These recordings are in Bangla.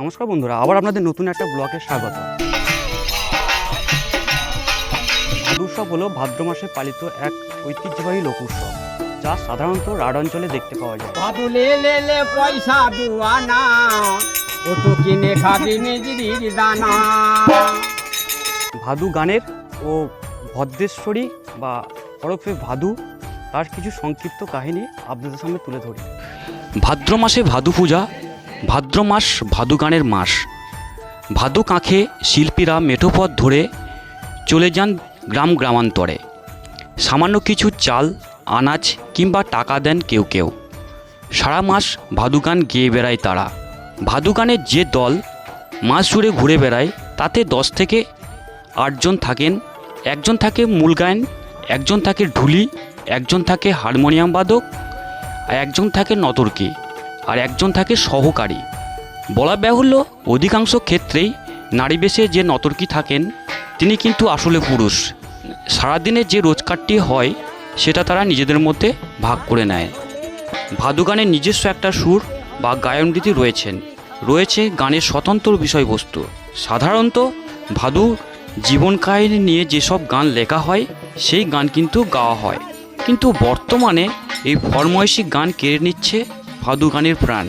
নমস্কার বন্ধুরা আবার আপনাদের নতুন একটা ব্লগে স্বাগত। ভাদ উৎসব হলো ভাদ্র মাসে পালিত এক ঐতিহ্যবাহী লোক উৎসব যা সাধারণত রাড অঞ্চলে দেখতে পাওয়া যায়। ভাদু লে লে লে পয়সা দুয়ানা ও তো কিনে খাবি নিজরির দানা। ভাদু গানের ও ভদ্রেশ্বরী বা হরফে ভাদু তার কিছু সংক্ষিপ্ত কাহিনী আপনাদের সামনে তুলে ধরি। ভাদ্র মাসে ভাদু পূজা ভাদ্র মাস ভাদু গানের মাস। ভাদু কাঁখে শিল্পীরা মেঠোপথ ধরে চলে যান গ্রাম গ্রামান্তরে। সামান্য কিছু চাল, আনাজ কিংবা টাকা দেন কেউ কেউ। সারা মাস ভাদু গান গেয়ে বেড়ায় তারা। ভাদু গানের যে দল মাস জুড়ে ঘুরে বেড়ায়, তাতে দশ থেকে আটজন থাকেন। একজন থাকে মূল গায়ন, একজন থাকে ঢুলি, একজন থাকে হারমোনিয়াম বাদক, আর একজন থাকে নতর্কি। আর একজন থাকে সহকারী। বলা বাহুল্য অধিকাংশ ক্ষেত্রেই নারী বেশে যে নতর্কি থাকেন, তিনি কিন্তু আসলে পুরুষ। সারাদিনে যে রোজগারটি হয়, সেটা তারা নিজেদের মধ্যে ভাগ করে নেয়। ভাদু গানের নিজস্ব একটা সুর বা গায়নরীতি রয়েছেন। রয়েছে গানের স্বতন্ত্র বিষয়বস্তু। সাধারণত ভাদু জীবন কাহিনী নিয়ে যেসব গান লেখা হয়, সেই গান কিন্তু গাওয়া হয়। কিন্তু বর্তমানে এই ফরময়সী গান কেড়ে নিচ্ছে ভাদু গানের প্রাণ।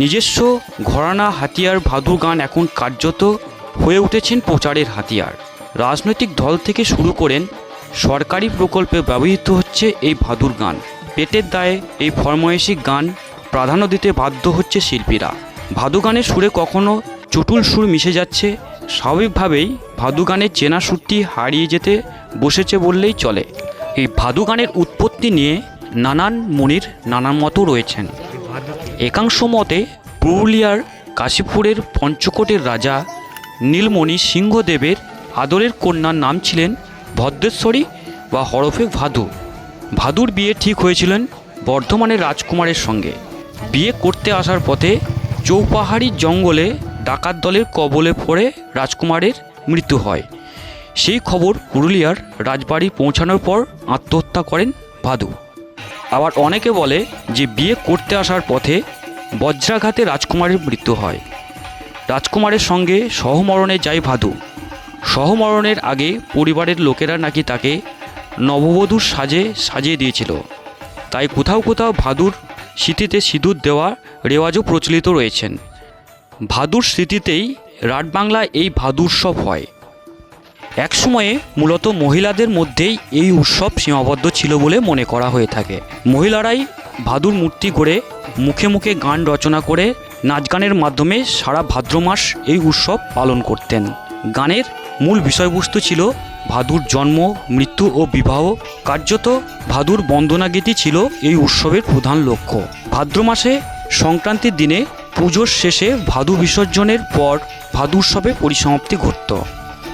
নিজস্ব ঘরানা হাতিয়ার ভাদু গান এখন কার্যত হয়ে উঠেছেন প্রচারের হাতিয়ার। রাজনৈতিক দল থেকে শুরু করেন সরকারি প্রকল্পে ব্যবহৃত হচ্ছে এই ভাদুর গান। পেটের দায়ে এই ফরময়সী গান প্রাধান্য দিতে বাধ্য হচ্ছে শিল্পীরা। ভাদু গানের সুরে কখনো চটুল সুর মিশে যাচ্ছে, স্বাভাবিকভাবেই ভাদু গানের চেনা সুরটি হারিয়ে যেতে বসেছে বললেই চলে। এই ভাদু গানের উৎপত্তি নিয়ে নানান মুনির নানান মতো রয়েছেন। একাংশ মতে, পুরুলিয়ার কাশীপুরের পঞ্চকোটের রাজা নীলমণি সিংহদেবের আদরের কন্যার নাম ছিলেন ভদ্রেশ্বরী বা হরফে ভাদু। ভাদুর বিয়ে ঠিক হয়েছিলেন বর্ধমানের রাজকুমারের সঙ্গে। বিয়ে করতে আসার পথে চৌপাহাড়ি জঙ্গলে ডাকাত দলের কবলে পড়ে রাজকুমারের মৃত্যু হয়। সেই খবর পুরুলিয়ার রাজবাড়ি পৌঁছানোর পর আত্মহত্যা করেন ভাদু। আবার অনেকে বলে যে বিয়ে করতে আসার পথে বজ্রাঘাতে রাজকুমারের মৃত্যু হয়। রাজকুমারের সঙ্গে সহমরণে যায় ভাদু। সহমরণের আগে পরিবারের লোকেরা নাকি তাকে নববধূর সাজে সাজিয়ে দিয়েছিল। তাই কোথাও কোথাও ভাদুর স্মৃতিতে সিঁদুর দেওয়া রেওয়াজও প্রচলিত রয়েছেন। ভাদুর স্মৃতিতেই রাটবাংলায় এই ভাদু উৎসব হয়। একসময়ে মূলত মহিলাদের মধ্যেই এই উৎসব সীমাবদ্ধ ছিল বলে মনে করা হয়ে থাকে। মহিলারাই ভাদুর মূর্তি গড়ে মুখে মুখে গান রচনা করে নাচ গানের মাধ্যমে সারা ভাদ্র মাস এই উৎসব পালন করতেন। গানের মূল বিষয়বস্তু ছিল ভাদুর জন্ম, মৃত্যু ও বিবাহ। কার্যত ভাদুর বন্দনাগীতি ছিল এই উৎসবের প্রধান লক্ষ্য। ভাদ্র মাসে সংক্রান্তির দিনে পুজোর শেষে ভাদু বিসর্জনের পর ভাদু উৎসবে পরিসমাপ্তি ঘটত।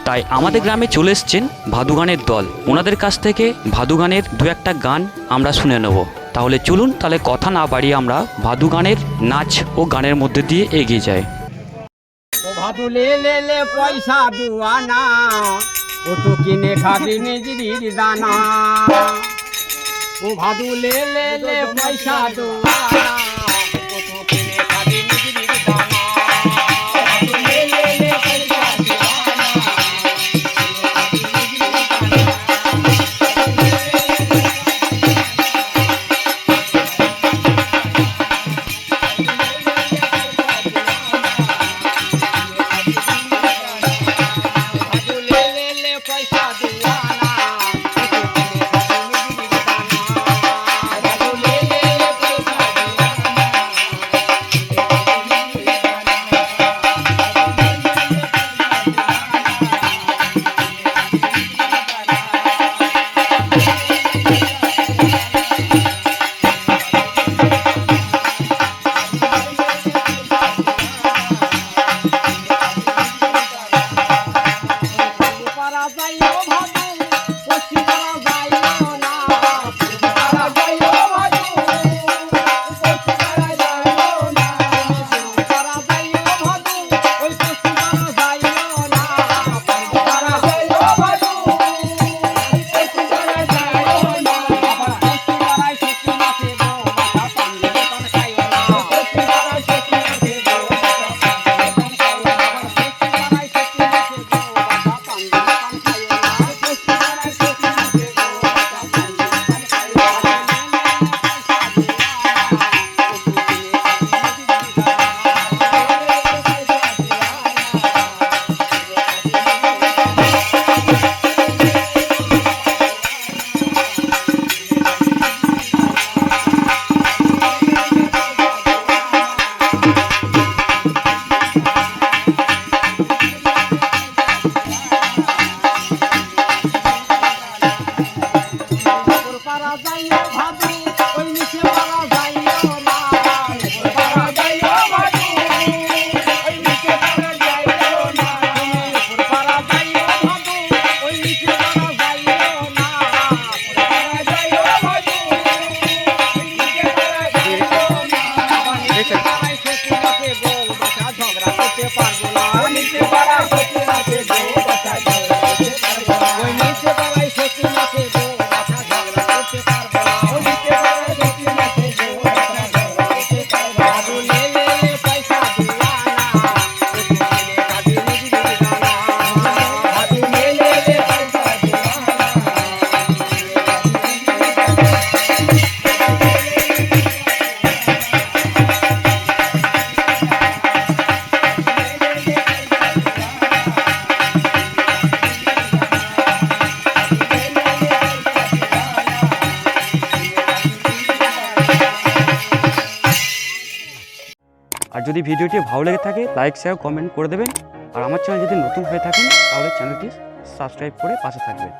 তাই আমাদের গ্রামে চলে এসছেন ভাদু গানের দল। ওনাদের কাছ থেকে ভাদু গানের দু একটা গান আমরা শুনে নেব। তাহলে চলুন, তাহলে কথা না বাড়িয়ে আমরা ভাদু গানের নাচ ও গানের মধ্যে দিয়ে এগিয়ে যাই। ভাদু লে লে লে পয়সা ও তো কিনে খাবি দানা। ও ভাদু লে লে লে পয়সা দুয়ানা, ও তো কিনে যদি ভিডিওটি ভালো লেগে থাকে লাইক শেয়ার কমেন্ট করে দেবেন। আর আমার চ্যানেল যদি নতুন হয়ে থাকেন, তাহলে চ্যানেলটি সাবস্ক্রাইব করে পাশে থাকবেন।